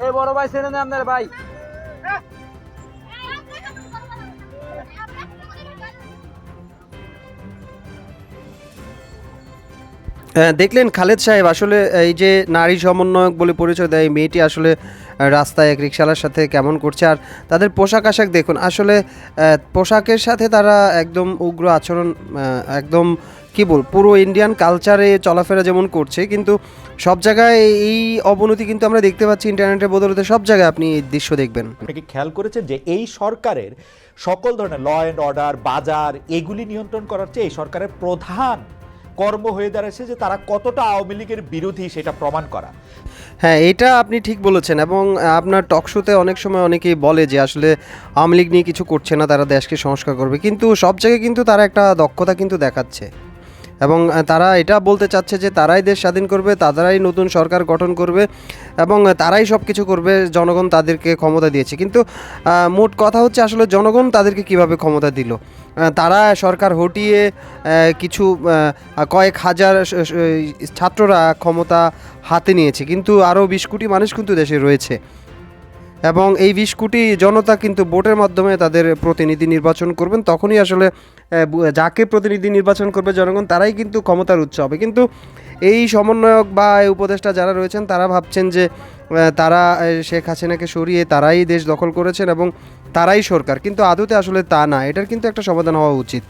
এই বড় ভাই ছেড়ে নেন আপনার ভাই। আহ, দেখলেন খালেদ সাহেব আসলে এই যে নারী সমন্বয়ক বলে পরিচয় দেয় এই মেয়েটি আসলে রাস্তায় এক রিক্সাওয়ালার সাথে কেমন করছে আর তাদের পোশাক আশাক দেখুন আসলে পোশাকের সাথে তারা একদম উগ্র আচরণ একদম কি বল পুরো ইন্ডিয়ান কালচারে চলাফেরা যেমন করছে কিন্তু সব জায়গায় এই অবনতি কিন্তু আমরা দেখতে পাচ্ছি ইন্টারনেটের বদলতে সব জায়গায় আপনি এই দৃশ্য দেখবেন। আপনি কি খেয়াল করেছেন যে এই সরকারের সকল ধরনের ল অ্যান্ড অর্ডার বাজার এগুলি নিয়ন্ত্রণ করার চেয়ে এই সরকারের প্রধান কর্ম হয়ে দাঁড়াচ্ছে যে তারা কতটা আওয়ামী লীগের বিরোধী সেটা প্রমাণ করা। হ্যাঁ এটা আপনি ঠিক বলেছেন এবং আপনার টক শোতে অনেক সময় অনেকেই বলে যে আসলে আওয়ামী লীগ নিয়ে কিছু করছে না তারা দেশকে সংস্কার করবে কিন্তু সব জায়গায় কিন্তু তারা একটা দক্ষতা কিন্তু দেখাচ্ছে। এবং তারা এটা বলতে চাচ্ছে যে তারাই দেশ স্বাধীন করবে, তারাই নতুন সরকার গঠন করবে এবং তারাই সব কিছু করবে, জনগণ তাদেরকে ক্ষমতা দিয়েছে। কিন্তু মোট কথা হচ্ছে আসলে জনগণ তাদেরকে কীভাবে ক্ষমতা দিল? তারা সরকার হটিয়ে কিছু কয়েক হাজার ছাত্ররা ক্ষমতা হাতে নিয়েছে। কিন্তু আরও বিশ কোটি মানুষ কিন্তু দেশে রয়েছে। এবং এই বিশ কোটি জনতা কিন্তু ভোটের মাধ্যমে তাদের প্রতিনিধি নির্বাচন করবেন। তখনই আসলে যাকে প্রতিনিধি নির্বাচন করবে জনগণ, তারাই কিন্তু ক্ষমতার উৎস হবে। কিন্তু এই সমন্বয়ক বা এই উপদেষ্টা যারা রয়েছেন, তারা ভাবছেন যে তারা শেখ হাসিনাকে সরিয়ে তারাই দেশ দখল করেছেন এবং তারাই সরকার। কিন্তু আদতে আসলে তা না। এটার কিন্তু একটা সমাধান হওয়া উচিত।